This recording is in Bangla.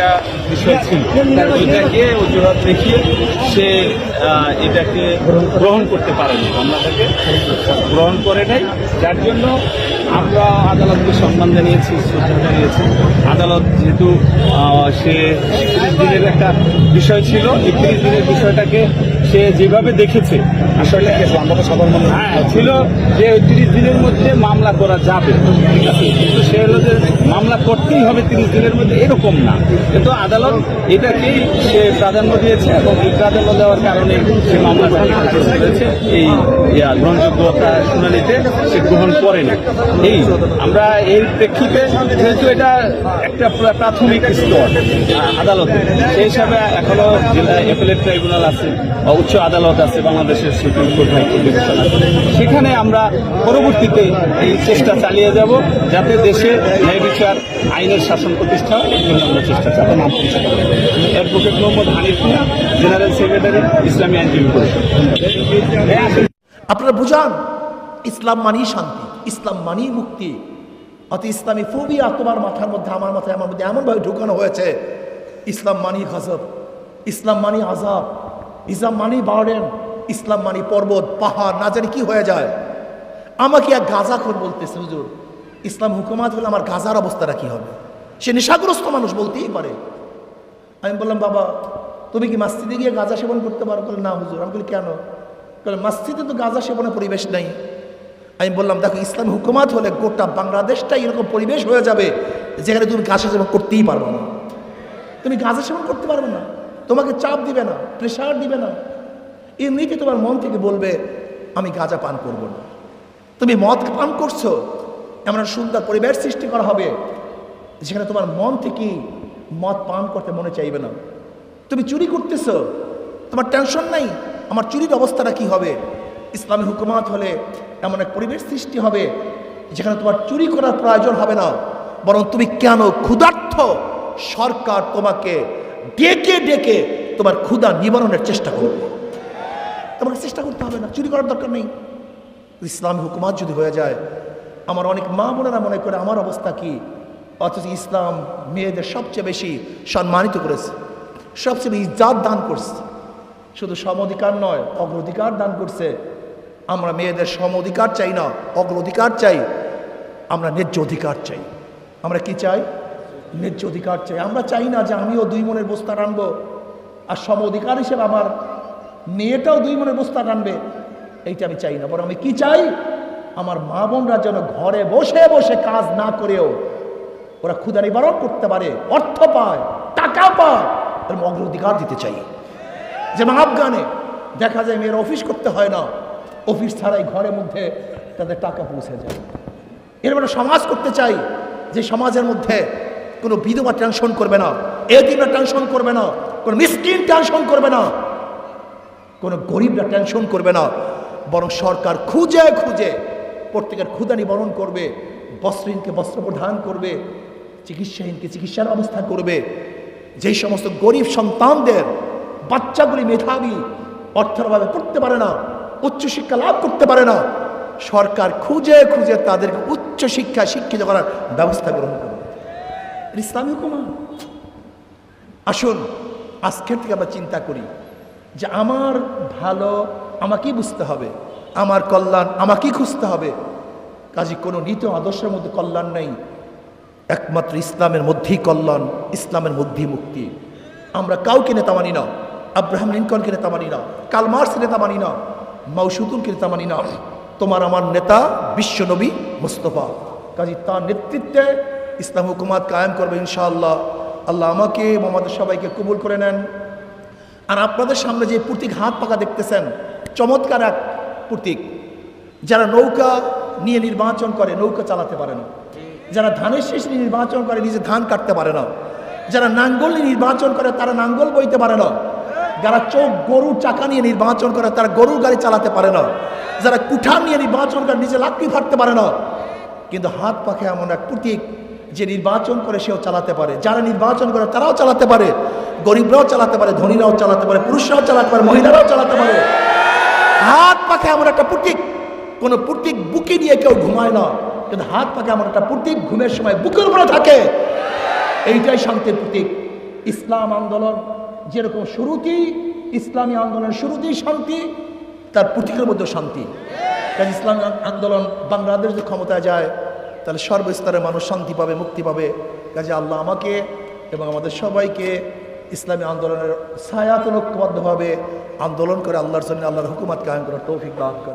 একটা বিষয় ছিল। এটাকে অজুহাত দেখিয়ে সে এটাকে গ্রহণ করতে পারেনি। মামলাটাকে গ্রহণ করে নাই। যার জন্য আমরা আদালতকে সম্মান জানিয়েছি, শ্রদ্ধা জানিয়েছি। আদালত যেহেতু সে একত্রিশ দিনের একটা বিষয় ছিল, একত্রিশ দিনের বিষয়টাকে সে যেভাবে দেখেছে সাধারণ হ্যাঁ ছিল যে তিরিশ দিনের মধ্যে মামলা করা যাবে। ঠিক আছে? কিন্তু সে হলো যে মামলা করতেই হবে তিরিশ দিনের মধ্যে এরকম না। কিন্তু আদালত এটাকেই সে প্রাধান্য দিয়েছে এবং এই প্রাধান্য দেওয়ার কারণে সে মামলাটা করেছে এই গ্রহণযোগ্যতা শুনানিতে সে গ্রহণ করেনি এই আমরা এর প্রেক্ষিতে যেহেতু এটা একটা প্রাথমিক স্তর আদালতে সেই হিসাবে এখনও জেলা অ্যাপেলেট ট্রাইব্যুনাল আছে উচ্চ আদালত আছে বাংলাদেশের সুপ্রিম কোর্ট হাইকোর্ট আছে সেখানে আমরা পরবর্তীতে এই চেষ্টা চালিয়ে যাব যাতে দেশে ন্যায় বিচার আইনের শাসন প্রতিষ্ঠা জন্য আমরা চেষ্টা চালাবো। নাম পরিচয় advocate Mohammad Hanif Mia general secretary Islami Ainjibi Parishad. হ্যাঁ, আপনারা বুঝান ইসলাম মানেই শান্তি ইসলাম মানেই মুক্তি। অত ইসলামী ফোবিয়া তোমার মাথার মধ্যে আমার মাথায় আমার মধ্যে এমনভাবে ঢুকানো হয়েছে ইসলাম মানি গজব ইসলাম মানি আজাব ইসলাম মানি বার্ডেন ইসলাম মানি পর্বত, পাহাড়, না জানি কি হয়ে যায়। আমাকে এক গাজাখোর বলতেছে, হুজুর, ইসলাম হুকুমাত হলে আমার গাজার অবস্থাটা কি হবে? সে নেশাগ্রস্ত মানুষ বলতেই পারে। আমি বললাম, বাবা, তুমি কি মাসজিদে গিয়ে গাঁজা সেবন করতে পারো? বলে, না, হুজুর। আমি বলি, কেন? বলে, মাসজিদে তো গাঁজা সেবনের পরিবেশ নেই। আমি বললাম, দেখো, ইসলাম হুকুমাত হলে গোটা বাংলাদেশটাই এরকম পরিবেশ হয়ে যাবে, যেখানে তুমি গাঁজা সেবন করতেই পারবে না। তুমি গাঁজা সেবন করতে পারবে না। তোমাকে চাপ দিবে না প্রেশার দিবে না। এমনিতে তোমার মন থেকে বলবে, আমি গাঁজা পান করব না। তুমি মদ পান করছ, এমন সুন্দর পরিবেশ সৃষ্টি করা হবে, যেখানে তোমার মন থেকে মদ পান করতে মনে চাইবে না। তুমি চুরি করতেছো, তোমার টেনশন নাই, আমার চুরির অবস্থাটা কি হবে? ইসলামী হুকুমাত হলে এমন এক পরিবেশ সৃষ্টি হবে, যেখানে তোমার চুরি করার প্রয়োজন হবে না, বরং তুমি কেন ক্ষুধার্থ সরকার তোমাকে ডেকে ডেকে তোমার ক্ষুধা নিবারণের চেষ্টা করবে। তোমাকে চেষ্টা করতে হবে না, চুরি করার দরকার নেই। ইসলামী হুকুমাত যদি হয়ে যায়, আমার অনেক মা বোনেরা মনে করে, আমার অবস্থা কি? অথচ ইসলাম মেয়েদের সবচেয়ে বেশি সম্মানিত করেছে, সবচেয়ে বেশি ইজ্জাত দান করছে। শুধু সম অধিকার নয়, অগ্রাধিকার দান করছে। আমরা মেয়েদের সম অধিকার চাই না, অগ্রাধিকার চাই। আমরা ন্যায্য অধিকার চাই। আমরা কি চাই? ন্যায্য অধিকার চাই। আমরা চাই না যে আমিও দুই মনের বস্তা রানবো আর সম অধিকার হিসেবে আমার মেয়েটাও দুই মনের বস্তা টানবে এইটা আমি চাই না। বরং আমি কি চাই? আমার মা বোনরা যেন ঘরে বসে বসে কাজ না করেও ওরা ক্ষুদা নিবারণ করতে পারে, অর্থ পায় টাকা পায়, এরকম অগ্রাধিকার দিতে চাই। যেমন আফগানে দেখা যায় মেয়ের অফিস করতে হয় না, অফিস ছাড়াই ঘরের মধ্যে তাদের টাকা পৌঁছে যায়। একটা সমাজ করতে চাই, যে সমাজের মধ্যে কোনো বিধবা টেনশন করবে না। এদিনরা টেনশন করবে না। কোনো মিসকিন টেনশন করবে না। কোনো গরিবরা টেনশন করবে না। বরং সরকার খুঁজে খুঁজে প্রত্যেকের ক্ষুদা নিবারণ করবে, বস্ত্রহীনকে বস্ত্র প্রদান করবে, চিকিৎসাহীনকে চিকিৎসার ব্যবস্থা করবে। যেই সমস্ত গরিব সন্তানদের, বাচ্চাগুলি মেধাবী অর্থের অভাবে পড়তে পারে না, উচ্চশিক্ষা লাভ করতে পারে না, সরকার খুঁজে খুঁজে তাদেরকে উচ্চ শিক্ষা শিক্ষিত করার ব্যবস্থা গ্রহণ করবে। ইসলামী হুকুমা আসুন, আজকের থেকে আমরা চিন্তা করি যে আমার ভালো আমাকেই বুঝতে হবে, আমার কল্যাণ আমাকেই খুঁজতে হবে। কাজে, কোনো নীতি আদর্শের মধ্যে কল্যাণ নেই। একমাত্র ইসলামের মধ্যেই কল্যাণ, ইসলামের মধ্যেই মুক্তি। আমরা কাউকে নেতা মানি না, আব্রাহাম লিঙ্কনকে নেতা মানি না কালমার্স নেতা মানি না মাউসুদুলকে নেতা মানি না। তোমার আমার নেতা বিশ্বনবী মুস্তফা। কাজী, তার নেতৃত্বে ইসলাম হুকুমাত কায়েম করবে ইনশাআল্লাহ। আল্লাহ আমাকে, মোহাম্মদের সবাইকে কবুল করে নেন। আর আপনাদের সামনে যে প্রতীক হাত পাকা দেখতেছেন, চমৎকার এক প্রতীক। যারা নৌকা নিয়ে নির্বাচন করে, নৌকা চালাতে পারে না। যারা ধানের শেষ নিয়ে নির্বাচন করে, নিজে ধান কাটতে পারে না। যারা নাঙ্গল নিয়ে নির্বাচন করে, তারা নাঙ্গল বইতে পারে না। যারা চোখ গরুর চাকা নিয়ে নির্বাচন করে, তারা গরুর গাড়ি চালাতে পারে না। যারা কুঠার নিয়ে নির্বাচন করে, নিজে লাকড়ি ফাটতে পারে না। কিন্তু হাত পাখে এমন এক প্রতীক। যে নির্বাচন করে সেও চালাতে পারে। যারা নির্বাচন করে তারাও চালাতে পারে। গরিবরাও চালাতে পারে, ধনীরাও চালাতে পারে, পুরুষরাও চালাতে পারে, মহিলারাও চালাতে পারে। হাত পাখে এমন একটা প্রতীক, কোনো প্রতীক বুকে নিয়ে কেউ ঘুমায় না। কিন্তু হাত পাখে এমন একটা প্রতীক, ঘুমের সময় বুকের উপরে থাকে। এইটাই শান্তির প্রতীক। ইসলাম আন্দোলন যেরকম শুরুতেই, ইসলামী আন্দোলনের শুরুতেই শান্তি, তার প্রতীকের মধ্যে শান্তি। কাজে ইসলামী আন্দোলন বাংলাদেশ যে ক্ষমতায় যায় তাহলে সর্বস্তরের মানুষ শান্তি পাবে, মুক্তি পাবে। কাজে আল্লাহ আমাকে এবং আমাদের সবাইকে ইসলামী আন্দোলনের ছায়াতন ঐক্যবদ্ধভাবে আন্দোলন করে আল্লাহর জন্য আল্লাহর হুকুমাত কায়েম করার তৌফিক দান করে